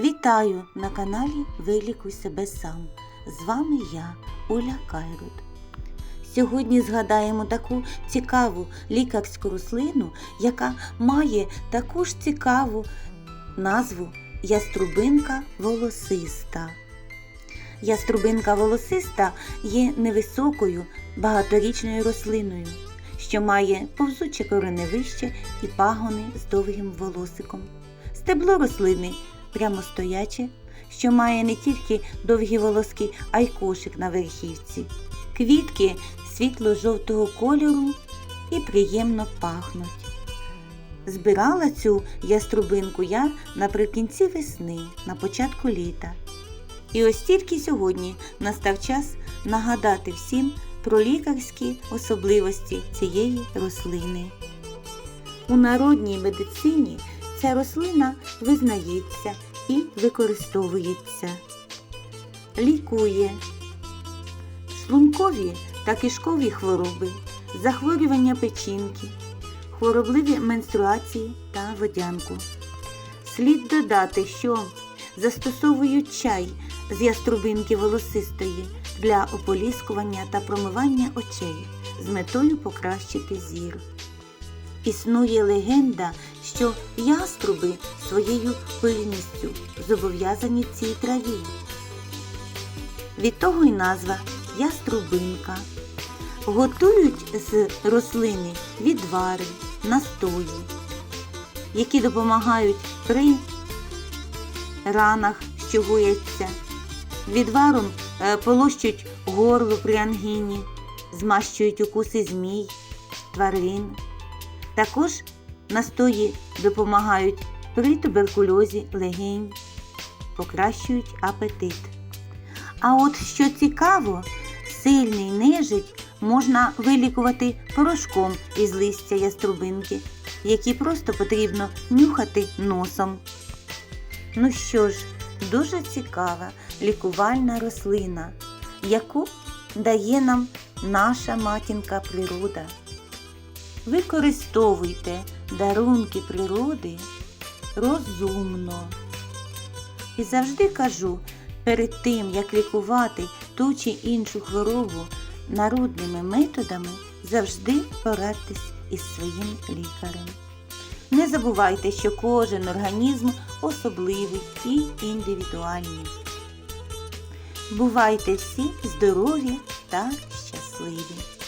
Вітаю на каналі Вилікуй себе сам. З вами я, Оля Кайрут. Сьогодні згадаємо таку цікаву лікарську рослину, яка має також цікаву назву яструбинка волосиста. Яструбинка волосиста є невисокою багаторічною рослиною, що має повзуче кореневище і пагони з довгим волосиком. Стебло рослини прямостояче, що має не тільки довгі волоски, а й кошик на верхівці. Квітки світло-жовтого кольору і приємно пахнуть. Збирала цю яструбинку я наприкінці весни, на початку літа. І ось тільки сьогодні настав час нагадати всім про лікарські особливості цієї рослини. У народній медицині ця рослина визнається і використовується. Лікує шлункові та кишкові хвороби, захворювання печінки, хворобливі менструації та водянку. Слід додати, що застосовують чай з яструбинки волосистої для ополіскування та промивання очей з метою покращити зір. Існує легенда, що яструби своєю пильністю зобов'язані цій траві. Від того й назва яструбинка. Готують з рослини відвари, настої, які допомагають при ранах, що гояться. Відваром е, полощуть горло при ангіні, змащують укуси змій, тварин. Також настої допомагають при туберкульозі легень, покращують апетит. А от що цікаво, сильний нежить можна вилікувати порошком із листя яструбинки, які просто потрібно нюхати носом. Ну що ж, дуже цікава лікувальна рослина, яку дає нам наша матінка природа. Використовуйте дарунки природи розумно. І завжди кажу, перед тим, як лікувати ту чи іншу хворобу народними методами, завжди порадьтесь із своїм лікарем. Не забувайте, що кожен організм особливий і індивідуальний. Бувайте всі здорові та щасливі!